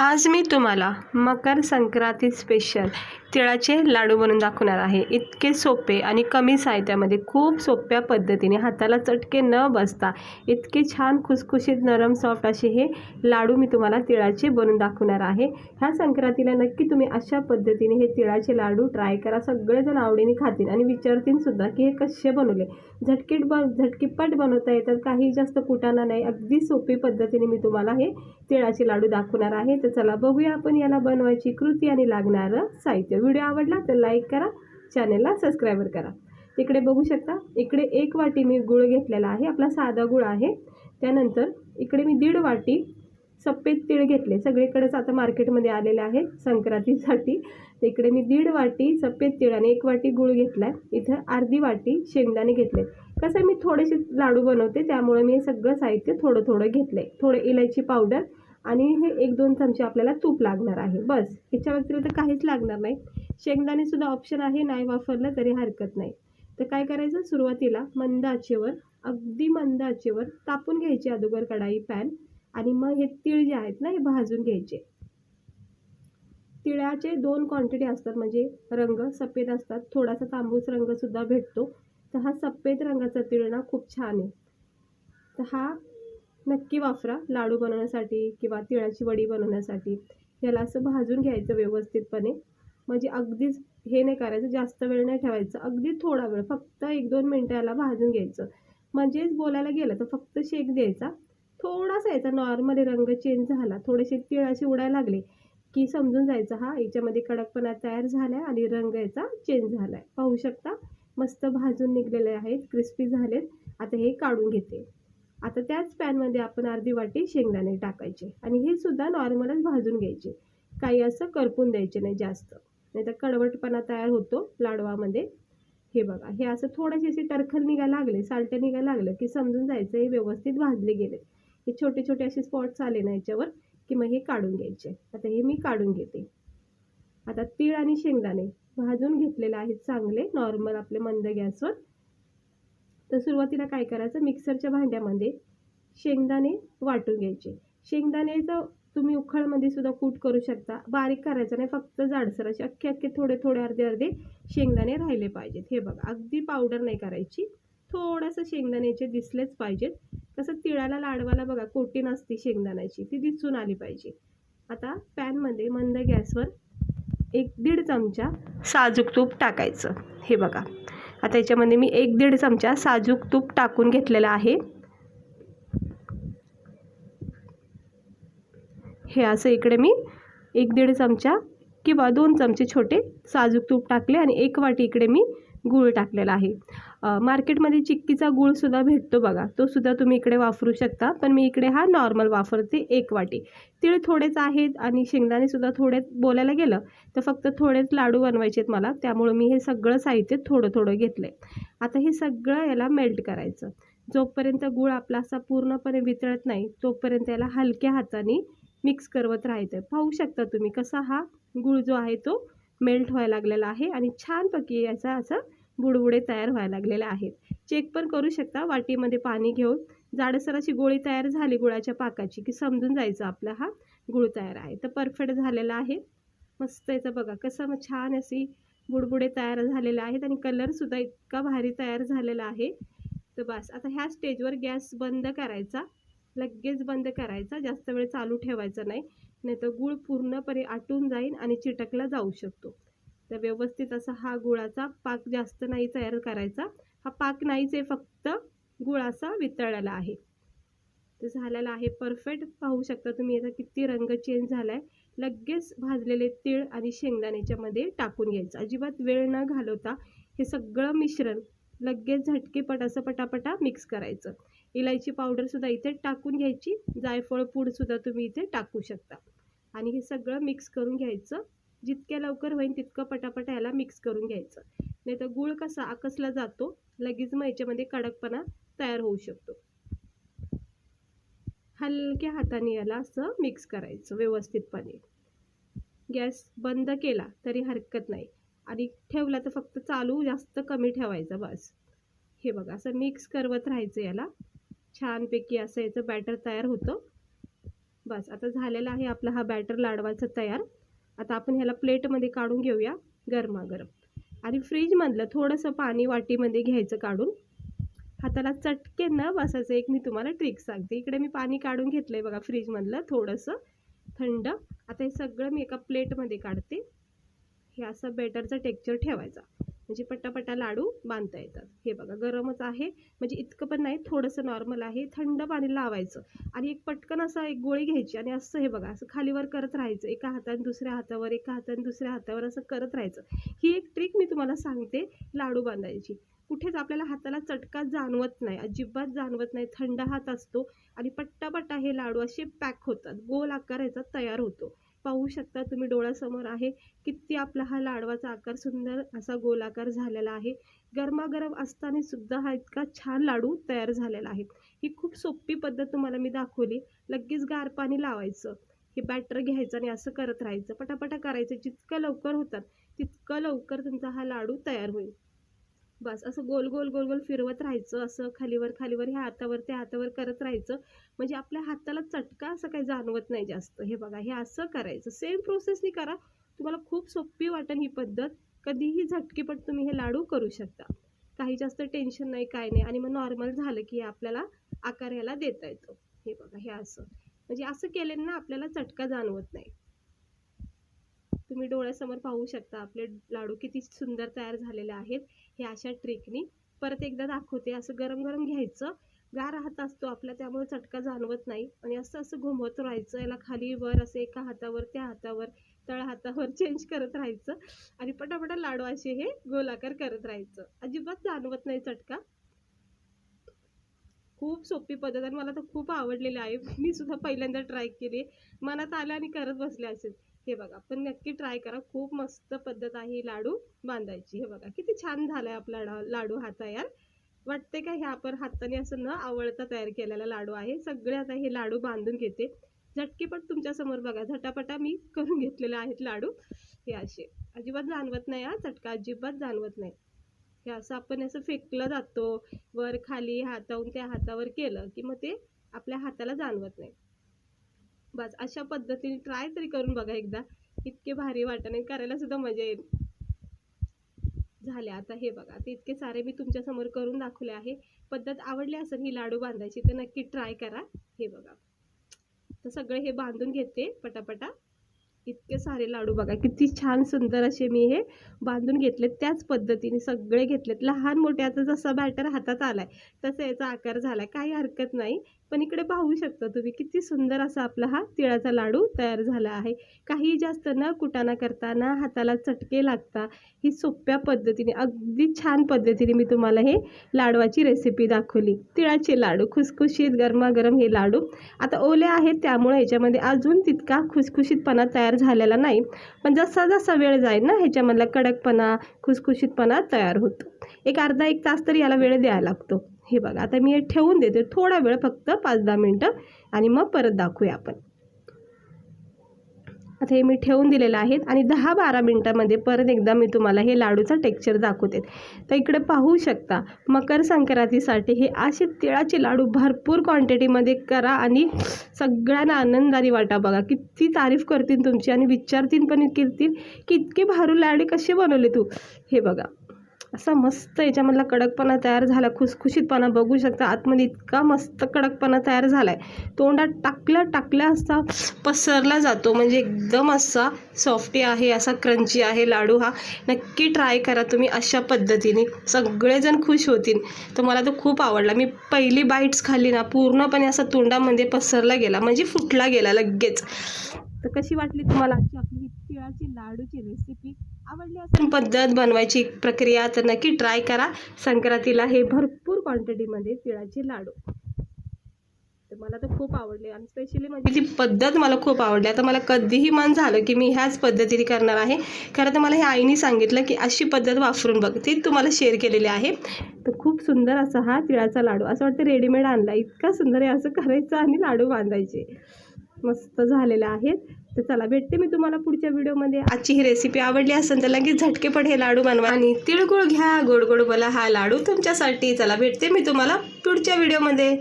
आज मी तुम्हाला मकर संक्रांती स्पेशल तिळाचे लाडू बनवून दाखवणार आहे. इतके सोपे आणि कमी साहित्यामध्ये खूप सोप्या पद्धतीने हाताला चटके न बसता इतके छान खुसखुशीत नरम सॉफ्ट असे हे लाडू मी तुम्हाला तिळाचे बनवून दाखवणार आहे. ह्या संक्रांतीला नक्की तुम्ही अशा पद्धतीने हे तिळाचे लाडू ट्राय करा. सगळेजण आवडीने खातील आणि विचारतील सुद्धा की हे कसे बनवले? झटकीट बन झटकीपट बनवता येतात. काही जास्त कुटाणा नाही. अगदी सोपी पद्धतीने मी तुम्हाला हे तिळाचे लाडू दाखवणार आहे. तर चला बघूया आपण याला बनवायची कृती आणि लागणारं साहित्य व्हिडिओ आवडला तर लाईक करा चॅनलला सबस्क्राईबर करा. इकडे बघू शकता इकडे एक वाटी मी गुळ घेतलेला आहे आपला साधा गुळ आहे. त्यानंतर इकडे मी दीड वाटी सफेद तीळ घेतले. सगळीकडेच आता मार्केटमध्ये आलेले आहे संक्रांतीसाठी. इकडे मी दीड वाटी सफेद तीळ आणि एक वाटी गुळ घेतला आहे इथं अर्धी वाटी शेंगदाणे घेतले. कसं मी थोडेसे लाडू बनवते त्यामुळे मी हे सगळं साहित्य थोडं थोडं घेतलं आहे थोडं इलायची पावडर आणि हे एक दोन चमचे आपल्याला तूप लागणार आहे. बस ह्याच्या व्यतिरिक्त काहीच लागणार नाही. शेंगदाणेसुद्धा ऑप्शन आहे नाही वापरलं तरी हरकत नाही. तर काय करायचं? सुरुवातीला मंद आचेवर अगदी मंद आचेवर तापून घ्यायची अगोदर कढाई पॅन आणि मग हे तीळ जे आहेत ना हे भाजून घ्यायचे. तिळाचे दोन क्वांटिटी असतात म्हणजे रंग सफेद असतात. थोडासा तांबूस रंगसुद्धा भेटतो. तर हा सफेद रंगाचा तिळ ना खूप छान आहे. तर हा नक्की वापरा लाडू बनवण्यासाठी किंवा तिळाची वडी बनवण्यासाठी. याला असं भाजून घ्यायचं व्यवस्थितपणे. म्हणजे अगदीच हे नाही करायचं जास्त वेळ नाही ठेवायचं. अगदी थोडा वेळ फक्त एक दोन मिनटं याला भाजून घ्यायचं. म्हणजेच बोलायला गेलं तर फक्त शेक द्यायचा. थोडासा याचा नॉर्मली रंग चेंज झाला थोडेसे तिळाशी उडायला लागले की समजून जायचं हा याच्यामध्ये कडकपणा तयार झाला आहे आणि रंग याचा चेंज झाला आहे पाहू शकता मस्त भाजून निघलेले आहेत क्रिस्पी झालेत. आता हे काढून घेते. आता त्याच पॅनमध्ये आपण अर्धी वाटी शेंगदाणे टाकायचे आणि हे सुद्धा नॉर्मलच भाजून घ्यायचे. काही असं करपून द्यायचे नाही जास्त. नाही तर कडवटपणा तयार होतो लाडवामध्ये. हे बघा हे असं थोडेसे असे टरखल निघायला लागले सालटे निघायला लागलं की समजून जायचं हे व्यवस्थित भाजले गेले. हे छोटे छोटे असे स्पॉट्स आले ना याच्यावर की मग हे काढून घ्यायचे. आता हे मी काढून घेते. आता तीळ आणि शेंगदाणे भाजून घेतलेले आहेत चांगले नॉर्मल आपले मंद गॅसवर. तर सुरुवातीला काय करायचं? मिक्सरच्या भांड्यामध्ये शेंगदाणे वाटून घ्यायचे. शेंगदाण्याचं तुम्ही उखळमध्ये सुद्धा कूट करू शकता. बारीक करायचं नाही फक्त जाडसर असे अख्खे अख्खे थोडे थोडे अर्धे अर्धे शेंगदाणे राहिले पाहिजेत. हे बघा अगदी पावडर नाही करायची. थोडंसं शेंगदाण्याचे दिसलेच पाहिजेत. कसं तिळाला लाडवाला बघा कोटी नसते शेंगदाण्याची. ती दिसून आली पाहिजे. आता पॅनमध्ये मंद गॅसवर एक दीड चमचा साजूक तूप टाकायचं. हे बघा आता याच्यामध्ये मी एक दीड चमचा साजूक तूप टाकून घेतलेलं आहे. हे असं इकडे मी एक दीड चमचा किंवा दोन चमचे छोटे साजूक तूप टाकले आणि एक वाटी इकडे मी गूळ टाकलेला आहे. मार्केटमध्ये चिक्कीचा गूळसुद्धा भेटतो बघा. तो सुद्धा तुम्ही इकडे वापरू शकता. पण मी इकडे हा नॉर्मल वापरते एक वाटी. तीळ थोडेच आहेत आणि शेंगदाणेसुद्धा थोडे बोलायला गेलं तर फक्त थोडेच लाडू बनवायचे आहेत मला. त्यामुळं मी हे सगळं साहित्य थोडं थोडं घेतलं आहे आता हे सगळं याला मेल्ट करायचं. जोपर्यंत गूळ आपला असा पूर्णपणे वितळत नाही तोपर्यंत याला हलक्या हाताने मिक्स करवत राहायचं पाहू शकता तुम्ही कसा हा गुळ जो आहे तो मेल्ट व्हायला लागलेला आहे आणि छानपैकी याचा असं बुडबुडे तयार व्हायला लागलेले आहेत. चेक पण करू शकता. वाटीमध्ये पाणी घेऊन जाडसर अशी गोळी तयार झाली गुळाच्या पाकाची की समजून जायचं आपला हा गुळ तयार आहे. तर परफेक्ट झालेला आहे. मस्त याचं बघा कसं मग छान अशी बुडबुडे तयार झालेले आहेत आणि कलरसुद्धा इतका भारी तयार झालेला आहे. तर बस आता ह्या स्टेजवर गॅस बंद करायचा. लगेच बंद करायचा जास्त वेळ चालू ठेवायचा नाही. नाही तर गूळ पूर्णपणे आटून जाईल आणि चिटकला जाऊ शकतो. तर व्यवस्थित असा हा गुळाचा पाक जास्त नाही तयार करायचा. हा पाक नाहीच आहे फक्त गुळ असा वितळलेला आहे. तर झालेला आहे परफेक्ट. पाहू शकता तुम्ही याचा किती रंग चेंज झाला आहे लगेच भाजलेले तीळ आणि शेंगदाण्याच्यामध्ये टाकून घ्यायचं. अजिबात वेळ न घालवता हे सगळं मिश्रण लगेच झटकेपट असं पटापटा मिक्स करायचं. इलायची पावडरसुद्धा इथे टाकून घ्यायची. जायफळ पूडसुद्धा तुम्ही इथे टाकू शकता. आणि हे सगळं मिक्स करून घ्यायचं. जितक्या लवकर होईल तितकं पटापटा याला मिक्स करून घ्यायचं. नाही तर गूळ कसा आकसला जातो लगेच मग याच्यामध्ये कडकपणा तयार होऊ शकतो. हलक्या हाताने याला असं मिक्स करायचं व्यवस्थितपणे. गॅस बंद केला तरी हरकत नाही. आणि ठेवला तर फक्त चालू जास्त कमी ठेवायचा बस. हे बघा असं मिक्स करवत राहायचं याला. छानपैकी असं याचं बॅटर तयार होतं. बस आता झालेला आहे आपला हा बॅटर लाडवाचा तयार. आता आपण ह्याला प्लेटमध्ये काढून घेऊया गरमागरम. आणि फ्रीजमधलं थोडंसं पाणी वाटीमध्ये घ्यायचं काढून. हाताला चटके न बसायचं एक मी तुम्हाला ट्रिक सांगते. इकडे मी पाणी काढून घेतलं आहे बघा फ्रीजमधलं थोडंसं थंड. आता हे सगळं मी एका प्लेटमध्ये काढते. हे असं बेटरचं टेक्चर ठेवायचा. म्हणजे पटापटा लाडू बांधता येतात. हे बघा गरमच आहे. म्हणजे इतकं पण नाही थोडंसं नॉर्मल आहे. थंड पाणी लावायचं आणि एक पटकन असं एक गोळी घ्यायची आणि असं हे बघा असं खालीवर करत राहायचं. एका हाताने दुसऱ्या हातावर एका हाताने दुसऱ्या हातावर असं करत राहायचं. ही एक ट्रिक मी तुम्हाला सांगते लाडू बांधायची. कुठेच आपल्याला हाताला चटका जाणवत नाही अजिबात जाणवत नाही. थंड हात असतो आणि पट्टापट्टा हे लाडू असे पॅक होतात. गोल आकार तयार होतो. पाहू शकता तुम्ही डोळ्यासमोर आहे किती आपला हा लाडवाचा आकार सुंदर असा गोलाकार झालेला आहे. गरमागरम असताना सुद्धा हा इतका छान लाडू तयार झालेला आहे. ही खूप सोपी पद्धत तुम्हाला मी दाखवली. लगेच गार पाणी लावायचं. हे बॅटर घ्यायचं आणि असं करत राहायचं. पटापटा करायचं. जितकं लवकर होतात तितकं लवकर तुमचा हा लाडू तयार होईल. बस असं गोल गोल गोल गोल फिरवत राहायचं असं खालीवर खालीवर ह्या हातावर त्या हातावर करत राहायचं. म्हणजे आपल्या हाताला चटका असं काही जाणवत नाही जास्त. हे बघा हे असं करायचं. सेम प्रोसेसनी करा. तुम्हाला खूप सोपी वाटेल ही पद्धत. कधीही झटकीपट तुम्ही हे लाडू करू शकता. काही जास्त टेन्शन नाही काय नाही. आणि मग नॉर्मल झालं की आपल्याला आकार ह्याला देता येतो. हे बघा हे असं. म्हणजे असं केलं ना आपल्याला चटका जाणवत नाही. तुम्ही डोळ्यासमोर पाहू शकता आपले लाडू किती सुंदर तयार झालेले आहेत हे अशा ट्रिकनी. परत एकदा दाखवते असं गरम गरम घ्यायचं. गार हात असतो आपला त्यामुळे चटका जाणवत नाही. आणि असं असं घुमवत राहायचं याला खाली वर असं एका हातावर त्या हातावर तळ हातावर चेंज करत राहायचं. आणि पटापटा लाडू असे हे गोलाकार करत राहायचं. अजिबात जाणवत नाही चटका. खूप सोपी पद्धत आणि मला तर खूप आवडलेली आहे. मी सुद्धा पहिल्यांदा ट्राय केली. मनात आलं आणि करत बसले असेल हे बघा पण नक्की ट्राय करा. खूप मस्त पद्धत आहे ही लाडू बांधायची. हे बघा किती छान झालाय आपला लाडू हा तयार. वाटते का हे आपण हाताने असं न आवडता तयार केलेला लाडू आहे. सगळे आता हे लाडू बांधून घेते. झटकेपट तुमच्यासमोर बघा झटापटा मी करून घेतलेले आहेत लाडू. हे असे. अजिबात जाणवत नाही हा चटका अजिबात जाणवत नाही. हे असं आपण असं फेकलं जातो. वर खाली हाताहून त्या हातावर केलं की मग ते आपल्या हाताला जाणवत नाही. बस अशा पद्धतीने ट्राय तरी करून बघा एकदा. इतके भारी वाटत नाही करायला सुद्धा मजा येईल. झाले आता हे बघा. ते इतके सारे मी तुमच्यासमोर करून दाखवले आहे. पद्धत आवडली असेल ही लाडू बांधायची तर नक्की ट्राय करा. हे बघा. तर सगळे हे बांधून घेते पटापटा. इतके सारे लाडू बघा. किती छान सुंदर असे मी हे बांधून घेतलेत. त्याच पद्धतीने सगळे घेतलेत. लहान मोठ्याचा आता जसा बॅटर हातात आला आहे तसा याचा आकार झाला आहे काही हरकत नाही. पण इकडे पाहू शकता तुम्ही किती सुंदर असा आपला हा तिळाचा लाडू तयार झाला आहे. काही जास्त न कुटाणा करता ना हाताला चटके लागता ही सोप्या पद्धतीने अगदी छान पद्धतीने मी तुम्हाला हे लाडवाची रेसिपी दाखवली. तिळाचे लाडू खुसखुशीत गरमागरम हे लाडू. आता ओले आहेत त्यामुळे ह्याच्यामध्ये अजून तितका खुसखुशीतपणा तयार झालेला नाही. पण जसा जसा वेळ जाईल ना ह्याच्यामधला कडकपणा खुसखुशीतपणा तयार होतो. एक अर्धा एक तास तरी याला वेळ द्यायला लागतो. हे बघा आता मी हे ठेवून देते. थोडा वेळ फक्त पाच दहा मिनटं आणि मग परत दाखवूया आपण. आता हे मी ठेवून दिलेलं आहेत आणि दहा बारा मिनटामध्ये परत एकदा मी तुम्हाला हे लाडूचा टेक्स्चर दाखवते. तर इकडे पाहू शकता मकर संक्रांतीसाठी हे असे तिळाचे लाडू भरपूर क्वांटिटीमध्ये करा आणि सगळ्यांना आनंदाने वाटा बघा. किती तारीफ करतील तुमची आणि विचारतील पण करतील की इतके भारू लाडू कसे बनवले तू. हे बघा. असा मस्त याच्यामधला कडकपणा तयार झाला. खुसखुशीतपणा बघू शकता. आतमध्ये इतका मस्त कडकपणा तयार झाला आहे तोंडात टाकल्या टाकल्या असा पसरला जातो. म्हणजे एकदम असा सॉफ्टी आहे असा क्रंची आहे लाडू हा. नक्की ट्राय करा तुम्ही अशा पद्धतीने. सगळेजण खुश होतील. तर मला तो खूप आवडला. मी पहिली बाईट्स खाल्ली ना पूर्णपणे असा तोंडामध्ये पसरला गेला. म्हणजे फुटला गेला लगेच. तर कशी वाटली तुम्हाला आजची आपली ही तिळाची लाडूची रेसिपी आवडली असेल पद्धत बनवायची प्रक्रिया तर नक्की ट्राय करा. संक्रांतीला हे भरपूर क्वांटिटीमध्ये तिळाचे लाडू. तर मला तर खूप आवडले आणि स्पेशली म्हणजे ती पद्धत मला खूप आवडली. आता मला कधीही मन झालं की मी ह्याच पद्धतीने करणार आहे. खरं तर मला हे आईने सांगितलं की अशी पद्धत वापरून बघ. ती तुम्हाला शेअर केलेली आहे. तर खूप सुंदर असा हा तिळाचा लाडू. असं वाटतं रेडीमेड आणला. इतका सुंदर आहे असं करायचं आणि लाडू बांधायचे. मस्त झालेलं आहेत. तर चला भेटते मी तुम्हाला पुढच्या व्हिडिओमध्ये. आजची ही रेसिपी आवडली असेल तर लगेच झटकेपट हे लाडू बनवा. आणि तिळगुळ घ्या गोड गोड बोला हा लाडू तुमच्यासाठी. चला भेटते मी तुम्हाला पुढच्या व्हिडिओमध्ये.